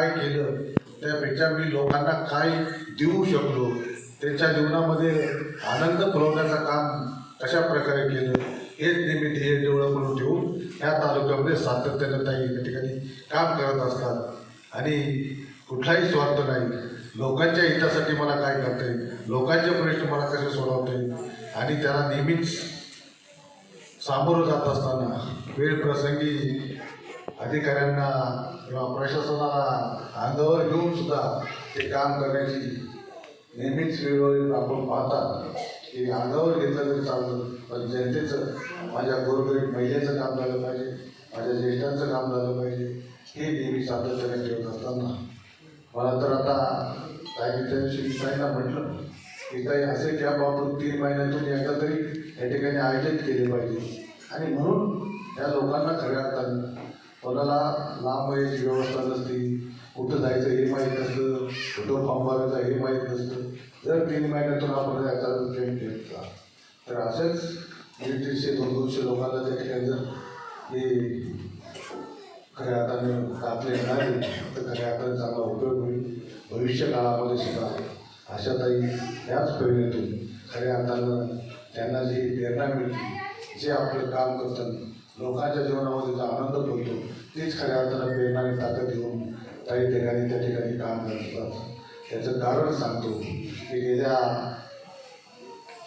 काय केलं त्यापेक्षा मी लोकांना काय देऊ शकलो त्यांच्या जीवनामध्ये आनंद फुलवण्याचं काम कशा प्रकारे केलं हेच नेहमी ध्येय डोळं म्हणून ठेवून या तालुक्यामध्ये सातत्यानं ताई या ठिकाणी काम करत असतात. आणि कुठलाही स्वार्थ नाही. लोकांच्या हितासाठी मला काय करता येईल? लोकांचे प्रश्न मला कसे सोडवता येईल? आणि त्याला नेहमीच सामोरं जात असताना वेळ प्रसंगी अधिकाऱ्यांना किंवा प्रशासनाला अंगावर घेऊन सुद्धा ते काम करण्याची नेहमीच वेळोवेळी आपण पाहतात. की अंगावर घेतलं तरी चालतं पण जनतेचं माझ्या गोरगरीब महिलेचं काम झालं पाहिजे माझ्या ज्येष्ठांचं काम झालं पाहिजे हे नेहमी सातत्याने ठेवत असताना. मला तर आता काही त्या दिवशी ताईंना म्हटलं की काही असे कॅम्प आपण तीन महिन्यातून एकदा तरी या ठिकाणी आयोजित केले पाहिजे. आणि म्हणून या लोकांना खऱ्या अर्थाने कोणाला लांब व्हायची व्यवस्था नसती. कुठं जायचं हे माहीत नसतं. कुठं फॉर्म भरायचं हे माहीत नसतं. जर तीन महिन्यातून आपण एखादं ट्रेन घेतला तर असेच दीड दीडशे दोन दोनशे लोकांना त्या ठिकाणी जर हे खऱ्या हाताने घातले नाही तर खऱ्या हाताने चांगला उपयोग होईल. भविष्य काळामध्ये सुद्धा आशाताई ह्याच प्रेरणेतून खऱ्या अर्थानं त्यांना जी प्रेरणा मिळते जे आपलं काम करतात लोकांच्या जीवनामध्ये जो आनंद होतो तेच खऱ्या अर्थानं प्रेरणा आणि ताकद घेऊन काही ठिकाणी त्या ठिकाणी काम करत असतात त्याचं कारण सांगतो. की गेल्या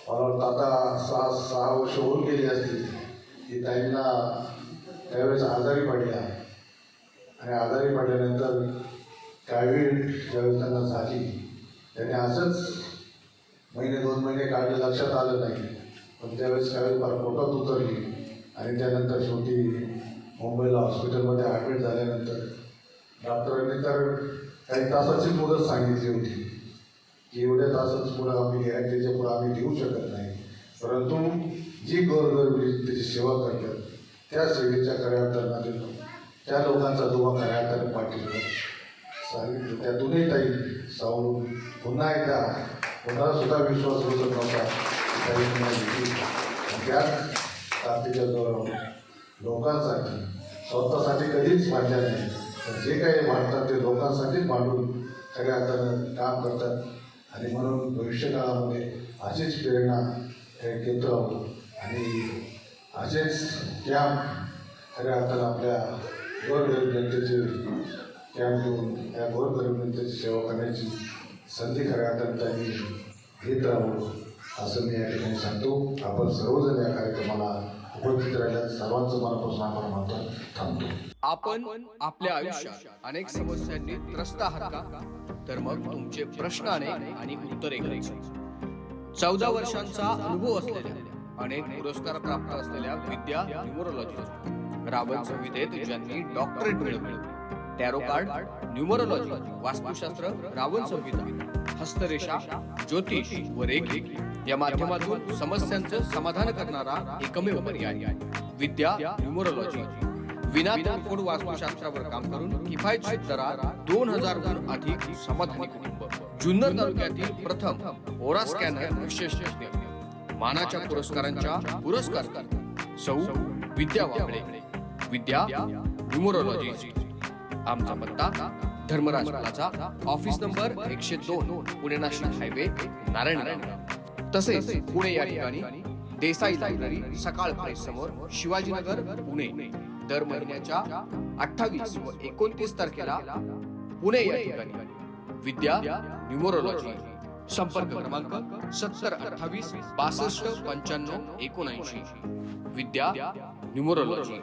मला आता सहा सहा वर्ष होऊन गेली असतील की ताईंना त्यावेळेस आजारी पडल्या. आणि आजारी पडल्यानंतर कावीळ ज्यावेळेस त्यांना झाली त्याने असंच महिने दोन महिने काढले लक्षात आलं नाही. पण त्यावेळेस कावीळ फार पोटात उतरली. आणि त्यानंतर शेवटी मुंबईला हॉस्पिटलमध्ये ॲडमिट झाल्यानंतर डॉक्टरांनी तर काही तासाची मुदत सांगितली होती की एवढ्या तासाच पुढं आम्ही गॅरंटीच्या पुढं आम्ही देऊ शकत नाही. परंतु जी गोरगरबी त्याची सेवा करतात त्या सेवेच्या खऱ्या अर्थाने त्या लोकांचा दुवा खऱ्या अर्थाने पाठीवर सांगितलं त्यातूनही ताई सावरून पुन्हा एकदा पुन्हा सुद्धा विश्वास बसत नव्हता त्यात क्रांतीच्या जोरावर लोकांसाठी स्वतःसाठी कधीच मांडल्या नाही. तर जे काही मांडतात ते लोकांसाठीच मांडून खऱ्या अर्थानं काम करतात. आणि म्हणून भविष्यकाळामध्ये अशीच प्रेरणा हे घेत राहू आणि असेच कॅम्प खऱ्या अर्थानं आपल्या गोरगरीब जनतेचे कॅम्प घेऊन त्या गोरगरीब जनतेची सेवा करण्याची संधी खऱ्या अर्थानं त्यांनी घेत राहू असं मी या ठिकाणी सांगतो. आपण सर्वजण या कार्यक्रमाला उपस्थित राहिल्या सर्वांचं मनापासून आपण मानतो थांबतो. आपण आपल्या आयुष्यात अनेक समस्यांनी त्रस्त आहात का? तर मग तुमचे प्रश्न अनेक आणि उत्तरे चौदा वर्षांचा अनुभव असलेल्या अनेक पुरस्कार प्राप्त असलेल्या विद्या न्यूमरोलॉजी रावण संहितेत ज्यांनी डॉक्टरेट मिळवली टॅरो कार्ड न्यूमरोलॉजी वास्तुशास्त्र रावण संहिता. हस्तरेषा ज्योतिष व रेखी या माध्यमातून समस्यांचं समाधान करणारा एकमेव पर्याय. विद्या न्यूमरोलॉजी. विना तोडफोड वास्तुशास्त्रावर काम करून किफायतशीर दरात दोन हजारहून अधिक समाधानी कुटुंब. जुन्नर तालुक्यातील प्रथम ओरा स्कॅनर विशेष तज्ञ मानाच्या पुरस्कारांच्या पुरस्कार. सौ विद्या वाबळे विद्या न्यूमरोलॉजी. आमचा पत्ता धर्मराज प्लाझा ऑफिस नंबर एकशे दोन पुणे नाशिक हायवे नारायण तसेच पुणे या ठिकाणी देसाई लायब्ररी सकाळ प्रेस समोर शिवाजीनगर पुणे. दर महिन्याच्या अठ्ठावीस व एकोणतीस तारखेला पुणे या ठिकाणी विद्या न्यूमरोलॉजी. संपर्क क्रमांक सत्तर अठ्ठावीस बासष्ट पंच्याण्णव एकोणऐंशी. विद्या न्यूमरोलॉजी.